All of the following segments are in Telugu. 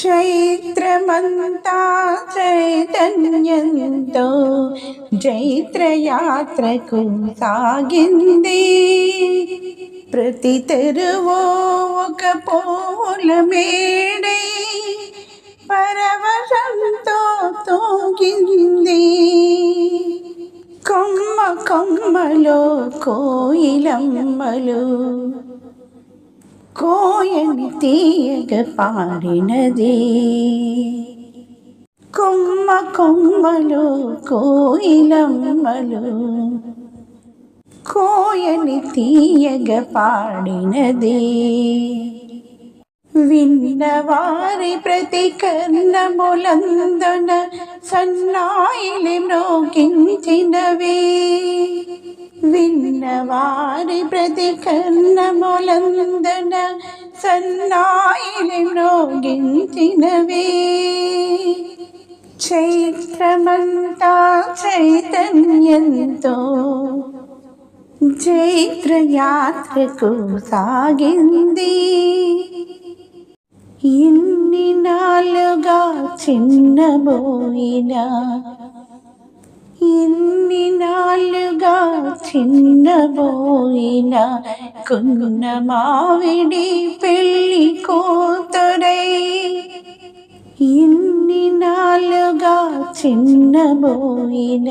చైత్రమంతా చైతన్యంతో జైత్రయాత్రకు సాగింది. ప్రతి తెరువో ఒక పూల మేడై పరవశంతో తోగింది. కొమ్మ కొమ్మలో కోయిలమ్మలు కోయని తీయగ పాడినది. కొమ్మ కొమ్మలు కోయిలమ్మలు కోయని తీయగ పాడినది. విన్నవారి ప్రతి కర్ణములందున సన్నాయిలి మ్రోగించినవి. విన్నవారి ప్రతి కర్ణములందున సన్నాయిలి మ్రోగించినవి. చైత్రమంతా చైతన్యంతో చైత్రయాత్రకు సాగింది. ఇన్ని నాలుగా చిన్నబోయినా ఇన్ని నాలుగా చిన్నబోయిన కొన్న మావిడి పెళ్ళి కూతురై. ఇన్ని నాలుగా చిన్నబోయిన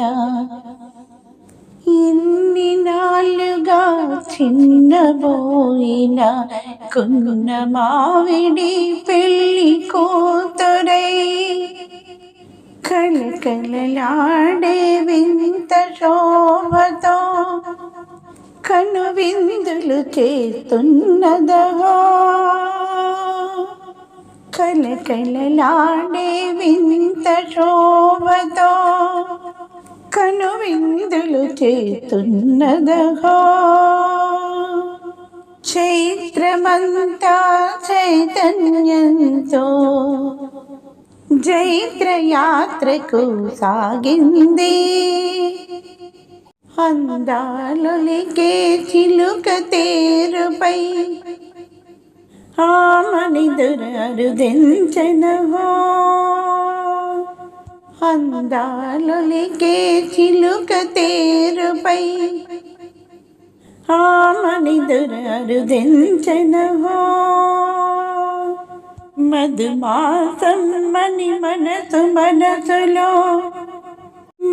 ఇన్ని నాలుగా చిన్నబోయిన కొన్న మావిడి పెళ్ళి కూతురై. కలకలలాడే వింత శోభతో కను విందులు చేస్తున్నదహో కలకలలాడే వింత శోభతో కను విందులు చేస్తున్నదహో. చైత్రమంతా చైతన్యంతో జైత్రయాత్రకు సాగింది. అందాలులికే చిలుక తేరుపై ఆమని ఆమనిదురరుదెంచనహో అందాలులికే చిలుక తేరుపై ఆమని ఆమనిదురరుదెంచనహో మధుమాసం మణి మనసు మనసులో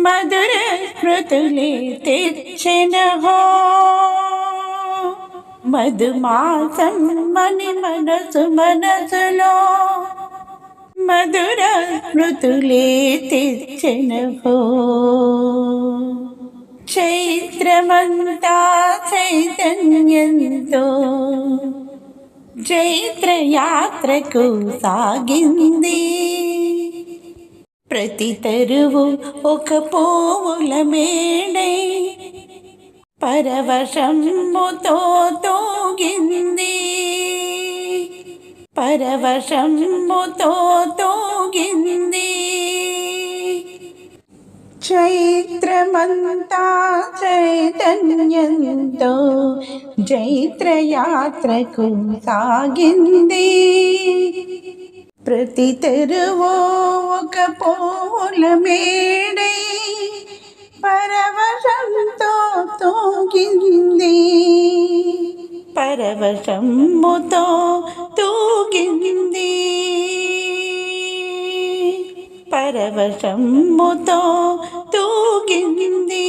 మధుర స్మృతులే తెచ్చినహో మధుమాసం మణి మనసు మనసులో మధుర స్మృతులే తెచ్చినహో చైత్రమంతా చైతన్యంతో జైత్రయాత్రకు సాగింది. ప్రతి తరువు ఒక పోవుల మేడై పరవశంబుతో తోగింది. పరవశంబుతో తోగింది చైత్రమంతా చైతన్యంతో జైత్రయాత్రకు సాగింది. ప్రతి తెరువో ఒక పోల మేడై పరవశంతో తూగింది. పరవశముతో తూగింది. పరవశముతో తూగింది.